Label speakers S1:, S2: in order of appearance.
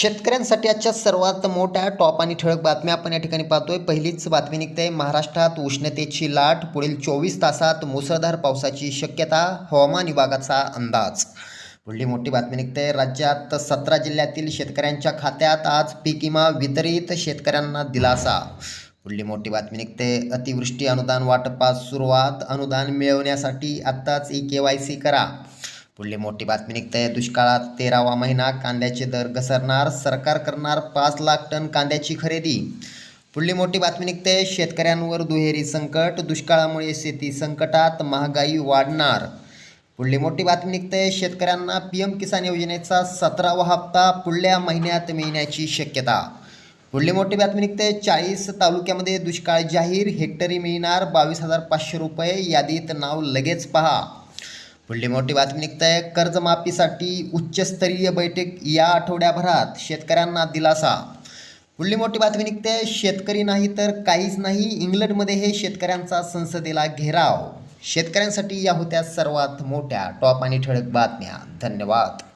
S1: शेतकऱ्यांसाठी आजच्या सर्वात मोठ्या टॉप आणि ठळक बातम्या आपण या ठिकाणी पाहतोय. पहिलीच बातमी निघते. महाराष्ट्रात उष्णतेची लाट पुढील चोवीस तासात मुसळधार पावसाची शक्यता हवामान विभागाचा अंदाज. पुढली मोठी बातमी निघते. राज्यात सतरा जिल्ह्यातील शेतकऱ्यांच्या खात्यात आज पीक विमा वितरित शेतकऱ्यांना दिलासा. पुढली मोठी बातमी निघते. अतिवृष्टी अनुदान वाटपास सुरुवात. अनुदान मिळवण्यासाठी आत्ताच ई के वाय सी करा. पुढली मोठी बातमी निघते. दुष्काळात तेरावा महिना कांद्याचे दर घसरणार सरकार करणार पाच लाख टन कांद्याची खरेदी. पुढली मोठी बातमी निघते. शेतकऱ्यांवर दुहेरी संकट दुष्काळामुळे शेती संकटात महागाई वाढणार. पुढली मोठी बातमी निघते. शेतकऱ्यांना पी एम किसान योजनेचा सतरावा हप्ता पुढल्या महिन्यात मिळण्याची शक्यता. पुढली मोठी बातमी निघते. चाळीस तालुक्यामध्ये दुष्काळ जाहीर. हेक्टरी मिळणार बावीस हजार पाचशे रुपये. यादीत नाव लगेच पहा. पुढली मोठी बातमी निघते कर्जमाफीसाठी उच्चस्तरीय बैठक या आठवड्याभरात. शेतकऱ्यांना दिलासा. पुढली मोठी बातमी निघते शेतकरी नाही तर काहीच नाही. इंग्लंडमध्ये हे शेतकऱ्यांचा संसदेला घेराव. शेतकऱ्यांसाठी या होत्या सर्वात मोठ्या टॉप आणि ठळक बातम्या. धन्यवाद.